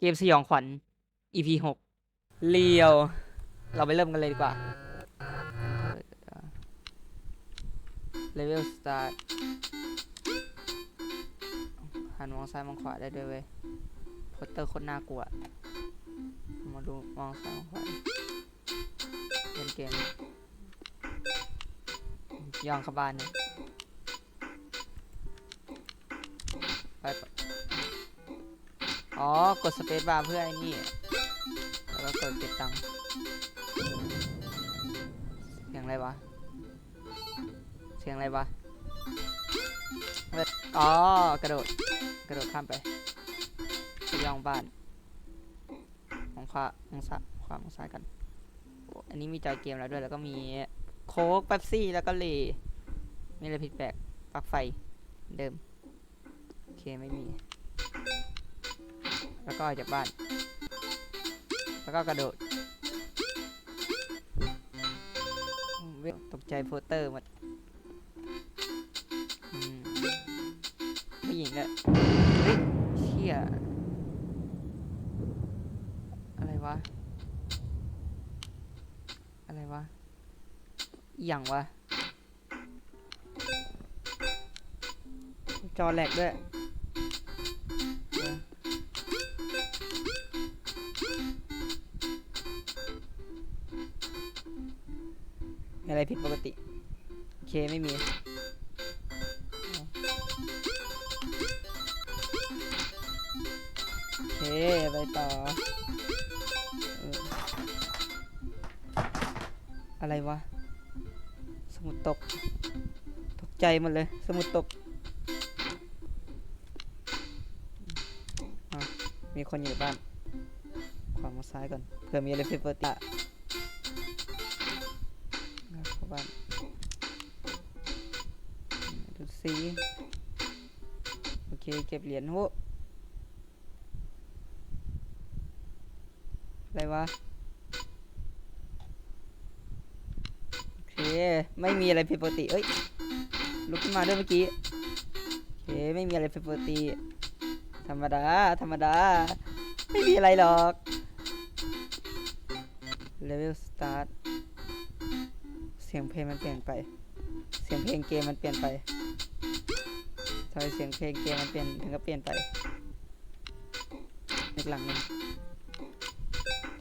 เกมสยองขวัญ EP หกเลียว เราไปเริ่มกันเลยดีกว่าเลเวลสตาร์ทหันมองซ้ายมองขวาได้ด้วยเว้ยโพสเตอร์โคนน่ากลัว มาดูมองซ้ายมองขวาเล่นเกมย่องเข้าบ้านเนี่ย อ๋อ กดสเปซบาร์เพื่อไอ้นี่ แล้วก็กดเก็บตังค์เสียงอะไรวะ เสียงอะไรวะ อ๋อ กระโดด กระโดดข้ามไปย่องบ้านมองขวามองซ้ายขวามองซ้ายกันอ้อันนี้มีจอยเกมแล้วด้วย แล้วก็มีโค้กเป๊ปซี่ แล้วก็เลมีอะไรผิดแปลกปลั๊กไฟ เดิม โอเค ไม่มี แล้วก็ออกจากบ้าน แล้วก็กระโดดตกใจโพสเตอร์หมดผู้หญิงเนี่ยเฮ้ยเชี่ยอะไรวะ อะไรวะอหย่างวะ จอแหลกด้วย อะไรผิดปกติ โอเคไม่มีโอเคไปต่อ อะไรวะ สมุดตก ตกใจหมดเลย สมุดตก มีคนอยู่บ้าน ขวามาซ้ายก่อนเผื่อมีอะไรผิดปกติ สิโอเคเก็บเหรียญโหอะไรวะโอเคไม่มีอะไรผิดปกติเอ้ยลุกขึ้นมาด้วยเมื่อกี้โอเคไม่มีอะไรผิดปกติ ธรรมดาธรรมดา ไม่มีอะไรหรอก level start เสียงเพลงมันเปลี่ยนไป เสียงเพลงเกมมันเปลี่ยนไปำไมเสียงเพลงเกมมันเปลี่ยนถึงก็เปลี่ยนไปอีกหลังนึง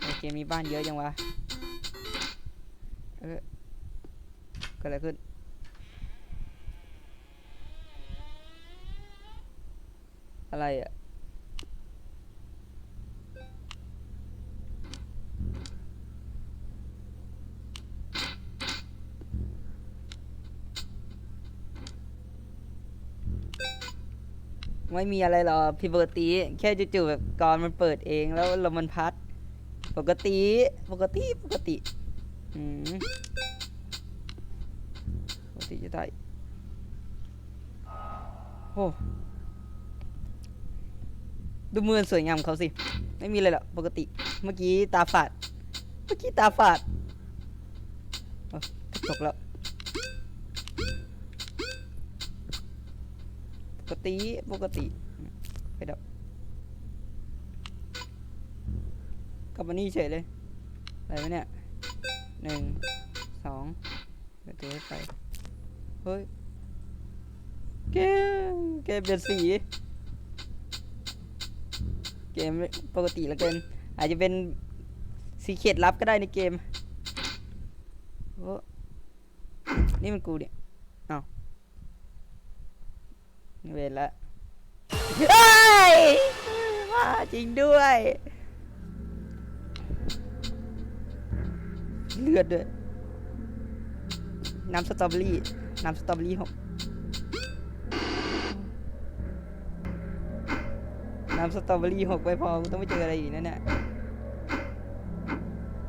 ไมเกมมีบ้านเยอะจังวะเออเกิดอะไรขึ้นอะไรอะ ไม่มีอะไรหรอกผิดปกติ แค่จู่ๆแบบกรมันเปิดเองแล้วลมมันพัด ปกติ ปกติปกติอืมปกติจะได้โอ้ดูมือสวยงามของเขาสิ ไม่มีอะไรหรอกปกติ เมื่อกี้ตาฝาด เมื่อกี้ตาฝาดตกแล้ว ป กติปกติ ไปดับกลับมานี่เฉยเลย อะไรวะเนี่ยหนึ่งสองเปิดตัวให้ไปเฮ้ยเกมเกมเปลี่ยนสีเกมปกติล้วเกิน อาจจะเป็นสีเขตลับก็ได้ในเกมโอ้นี่มันกูเนี่ยอ้า เวรละเฮ้ยมาจริงด้วย เลือดด้วย น้ำสตรอเบอรี่ น้ำสตรอเบอรี่หกน้ำสตรอเบอรี่หกไปพอ กูต้องไปเจออะไรอีกนั่นแหละ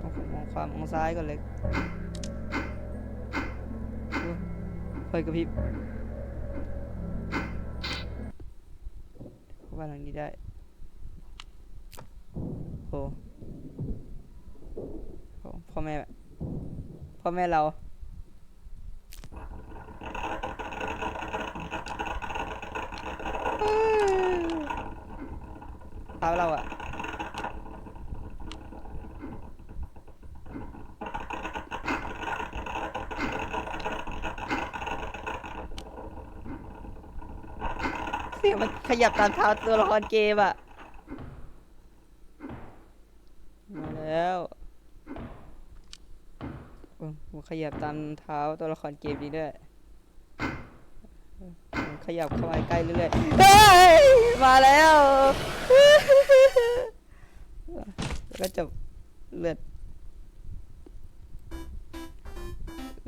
มองมองขวามมองซ้ายก่อนเลยโอ้ยไฟกระพริบ เข้าทางนี้ได้ โอ้พ่อแม่ พ่อแม่เราท้าเราอะ เสียงมันขยับตามเท้าตัวละครเกมอะมาแล้วมันขยับตามเท้าตัวละครเกมนี้ด้วยขยับเข้ามาใกล้เรื่อยๆเฮ้ยมาแล้วแล้วก็จบเลือด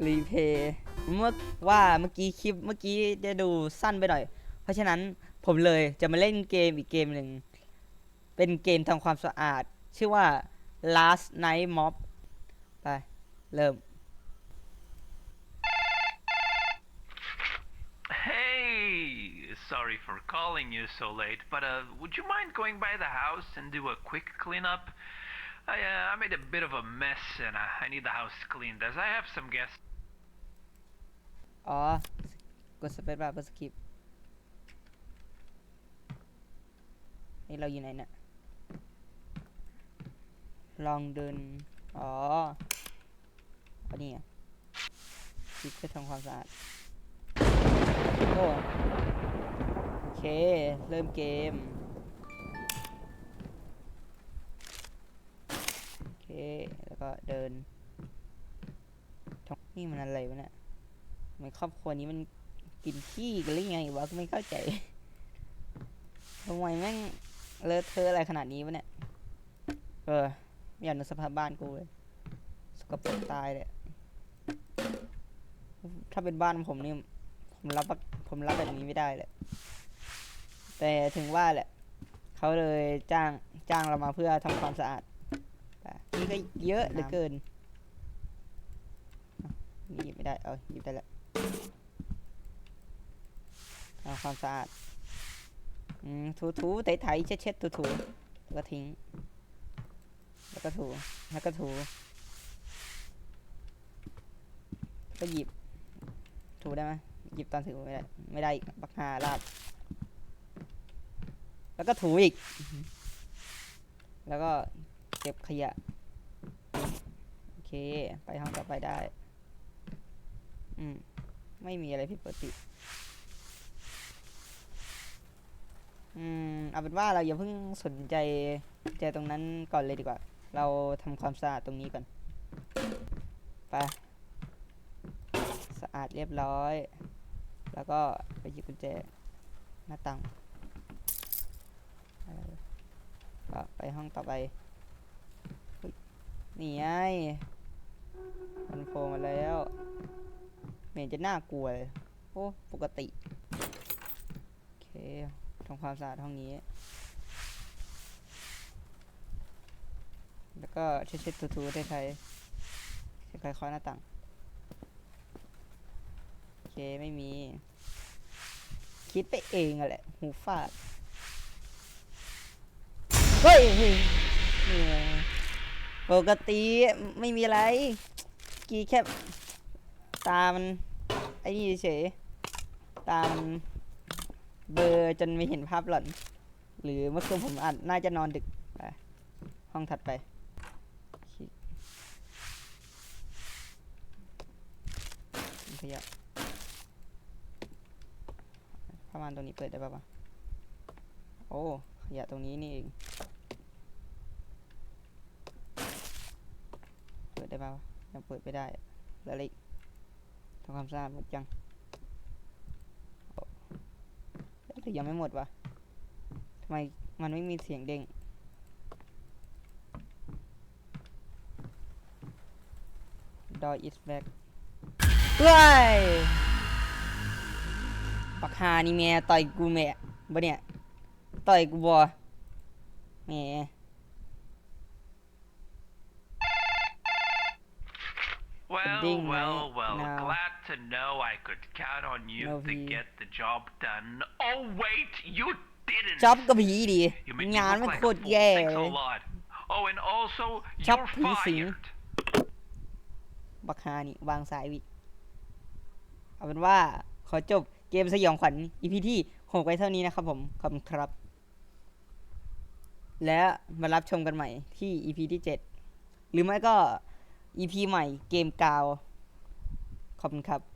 รีเพย์เมื่อว่าเมื่อกี้คลิปเมื่อกี้จะดูสั้นไปหน่อย เพราะฉะนั้นผมเลยจะมาเล่นเกมอีกเกมหนึ่ง เป็นเกมทำความสะอาด ชื่อว่า last night mob ไป เริ่ม Hey, sorry for calling you so late, but uh, would you mind going by the house and do a quick cleanup? I, uh, I made a bit of a mess and uh, I need the house cleaned as I have some guests. อ๋อกดสเปซบาร์เพื่อสกิป นี่เราอยู่ไหนเนี่ย ลองเดิน อ๋อ อันนี้อะคลิกเพื่อทำความสะอาด โอ้โอเค เริ่มเกม โอเค แล้วก็เดินท้องนี่มันอะไรวะเนี่ยไมครอบครัวนี้มันกินขี้กันหรือไงวะกูไม่เข้าใจ ทำไมแม่ง เลอะเทอะอะไรขนาดนี้วะเนี่ย เออไม่อยากนึกสภาพบ้านกูเลย สกปรกตายเลยถ้าเป็นบ้านผมนี่ ผมรับผมรับแบบนี้ไม่ได้เลย แต่ถึงว่าแหละ เขาเลยจ้างจ้างเรามาเพื่อทำความสะอาด นี่ก็เยอะเหลือเกินนี่หยิบไม่ได้ เอาหยิบได้แล้วทำความสะอาด ถูถูไถไถเช็ดเช็ดถูถูแล้วก็ทิ้ง แล้วก็ถู แล้วก็ถู ก็หยิบ ถูได้ไหมหยิบตอนถือไม่ได้ ไม่ได้บักฮาลาบ แล้วก็ถูอีก แล้วก็เก็บขยะ โอเค ไปห้องต่อไปได้ อืม ไม่มีอะไรผิดปกติ อืมเอาเป็นว่าเราอย่าเพิ่งสนใจใจตรงนั้นก่อนเลยดีกว่า เราทำความสะอาดตรงนี้ก่อนไปสะอาดเรียบร้อย แล้วก็ไปหยิบกุญแจหน้าต่างอะไรก็ไปห้องต่อไปอุ๊ยนี่ไงมันโผล่มาแล้วไม่เห็นจะน่ากลัวเลยโอ้ปกติ โอเคำความสะอาดห้องนี้ แล้วก็เช็ดๆถูๆไทยๆใครๆเคาะหน้าต่าง โอเค ไม่มี คิดไปเองอะแหละ หูฟาด เฮ้ยปกติไม่มีอะไร กีแค่ตามัน ไอ้นี่เฉยตามัน เบอร์จนไม่เห็นภาพหล่อน หรือเมื่อคืนผมอาจน่าจะนอนดึกไปห้องถัดไป ขยะผ้าม่านตรงนี้เปิดได้ปะวะโอ้ ขยะตรงนี้นี่เอง เปิดได้ปะวะยังเปิดไม่ได้อะแล้วอะไรอีกทำความสะอาดหมดยังโอ้ เอ๊ะหรือยังไม่หมดวะทำไมมันไม่มีเสียงเด้งดอยอิสแบ็กเฮ้ยปักฮานี่แม่ต่อยกูแม่บ่เนี่ย ต่อยกูบ่แหม่ Well, ding, well, right? well. No. Glad to know I could count on you No, to he- get the job done. Oh, wait, you didn't. จ็อบก็ผีดี You made me งาน look มัน like โค a ตร fool. แย่ Thanks เล a ย lot. Oh, and also, Chop you're ผีสิง fired. บักฮานี่ วางสายวิเอาเป็นว่าขอจบเกมสยองขวัญ EP ที่หกไว้เท่านี้นะครับผม ขอบคุณครับ และมารับชมกันใหม่ที่ EP ที่เจ็ดหรือไม่ก็ EP ใหม่เกมกาว ขอบคุณครับ